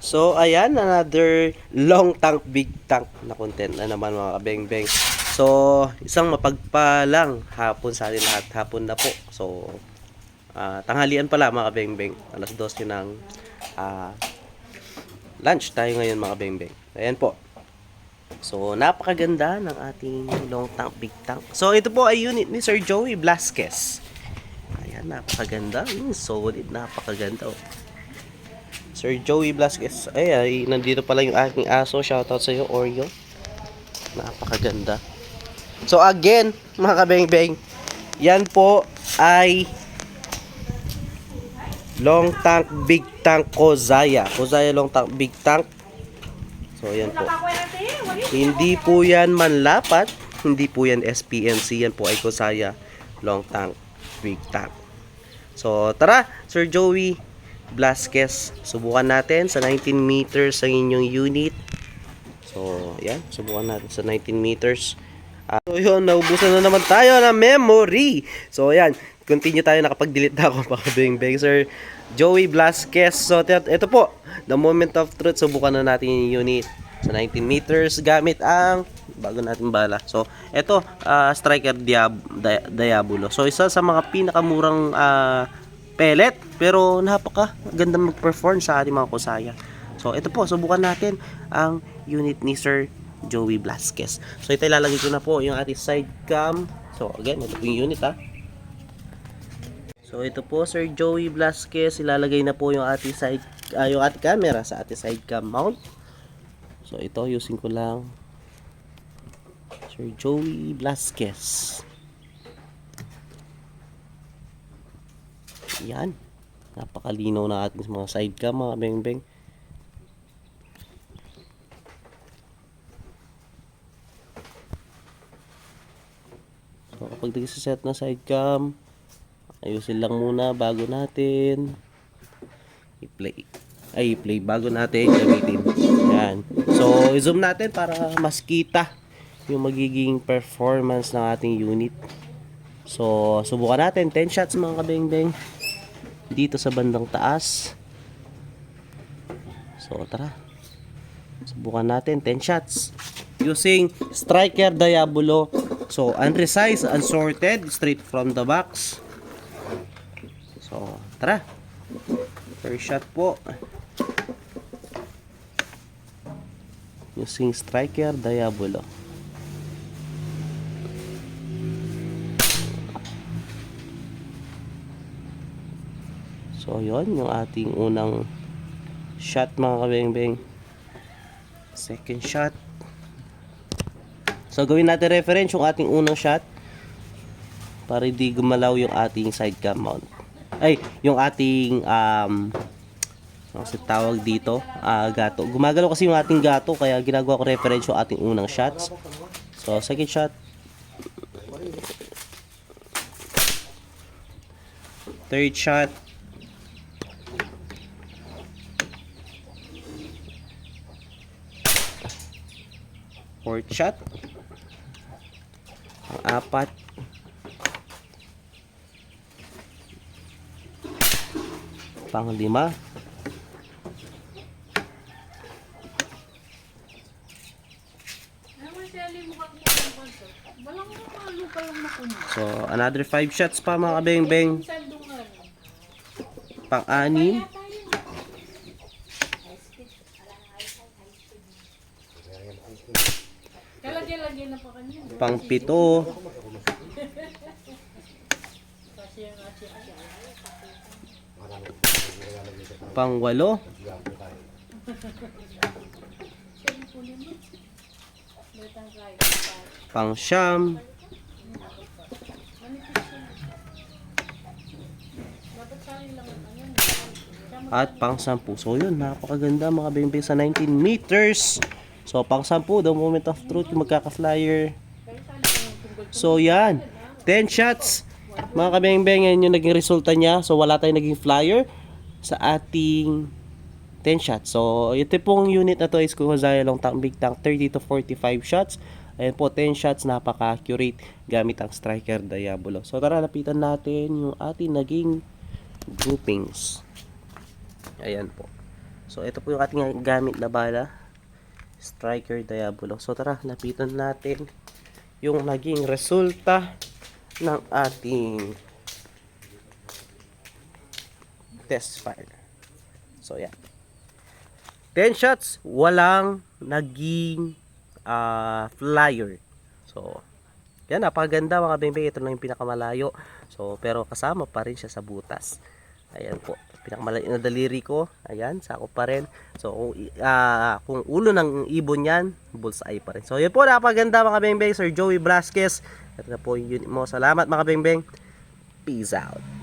So, ayan, another long tank, big tank na content na naman mga kabeng-beng. So, isang mapagpalang hapon sa atin lahat. Hapon na po. So, ah, tanghalian pala mga kabeng-beng. Alas 12 ng ah, lunch tayo ngayon mga kabeng-beng. Ayan po. So, napakaganda ng ating long tank, big tank. So, ito po ay unit ni Sir Joey Blasquez. Ayan, napakaganda. Mm, solid, napakaganda. Oh. Sir Joey Blasquez. Ay, ay, nandito pala yung aking aso. Shoutout sa iyo, Oreo. Napakaganda. So, again, mga kabeng-beng, yan po ay long tank, big tank, Kozaya. Kozaya long tank, big tank. So, yan po. Hindi po yan manlapat. Hindi po yan SPMC. Yan po ay Kozaya long tank, big tank. So, tara, Sir Joey Blasquez. Subukan natin sa 19 meters ang inyong unit. So, yan. Subukan natin sa 19 meters. Ah, so, yun. Naubusan na naman tayo ng memory. So, yan. Continue tayo. Nakapag-delete na ako pa beng beng Sir Joey Blasquez. So, ito po. The moment of truth. Subukan na natin yung unit sa 19 meters gamit ang bago natin bala. So, ito, ah, Striker Diab Di- Diabolo. So, isa sa mga pinakamurang ah, pellet, pero napaka ganda mag-perform sa ating mga kusaya. So, ito po, subukan natin ang unit ni Sir Joey Blasquez. So, ito ilalagay ko na po yung ating side cam. So, again, ito po yung unit ha. So, ito po, Sir Joey Blasquez. Ilalagay na po yung ating side, ah, yung ating camera sa ating side cam mount. So, ito, using ko lang Sir Joey Blasquez. Yan. Napakalinaw na ating mga side cam, mga beng-beng. So, kapag nag-set na side cam, ayusin lang muna bago natin i-play. Ay, i-play bago natin gamitin. Yan. So, i-zoom natin para mas kita yung magiging performance ng ating unit. So, subukan natin 10 shots mga kabeng-beng dito sa bandang taas. So, tara. Subukan natin 10 shots using Striker Diabolo. So, unresized, unsorted, straight from the box. So, tara. First shot po. Using Striker Diabolo. So, yon yung ating unang shot mga kabeng-beng. Second shot. So, gawin natin reference yung ating unang shot para hindi gumalaw yung ating side cam mount. Ay, yung ating um, ano kasi tawag dito, ah, gato. Gumagalaw kasi yung ating gato kaya ginagawa ko reference yung ating unang shots. So, second shot. Third shot. Shot. Ang apat. Panglima. So, another five shots pa mga kabeng-beng. Pang-anim. Kalagyan-lagyan na pa kanya. Pang-pito. Pang-walo. Pang-siyam. At pang-sampu. So yun, napakaganda mga bembeng sa 19 meters. So pang-sampu, the moment of truth, yung magkaka-flyer. So yan, 10 shots. Mga kabeng-beng, yan yung naging resulta niya. So wala tayong naging flyer sa ating 10 shots. So ito pong unit na to is Kuhazaya Long Tank Big Tank 30 to 45 shots. Ayan po, 10 shots, napaka-accurate gamit ang Striker Diabolo. So tara, lapitan natin yung ating naging groupings. Ayan po. So, ito po yung ating gamit na bala. Striker Diabolo. So, tara, lapitan natin yung naging resulta ng ating test fire. So, yan. 10 shots, walang naging ah, flyer. So, yan, napakaganda mga bembeng. Ito lang yung pinakamalayo. So, pero kasama pa rin siya sa butas. Ayan po. Pinakamalayo na daliri ko. Ayan, sako pa rin. So, kung, ah, kung ulo ng ibon yan, bullseye pa rin. So, yan po, napakaganda mga bembeng. Sir Joey Blasquez. Ito na po yun mo. Salamat mga bembeng. Peace out.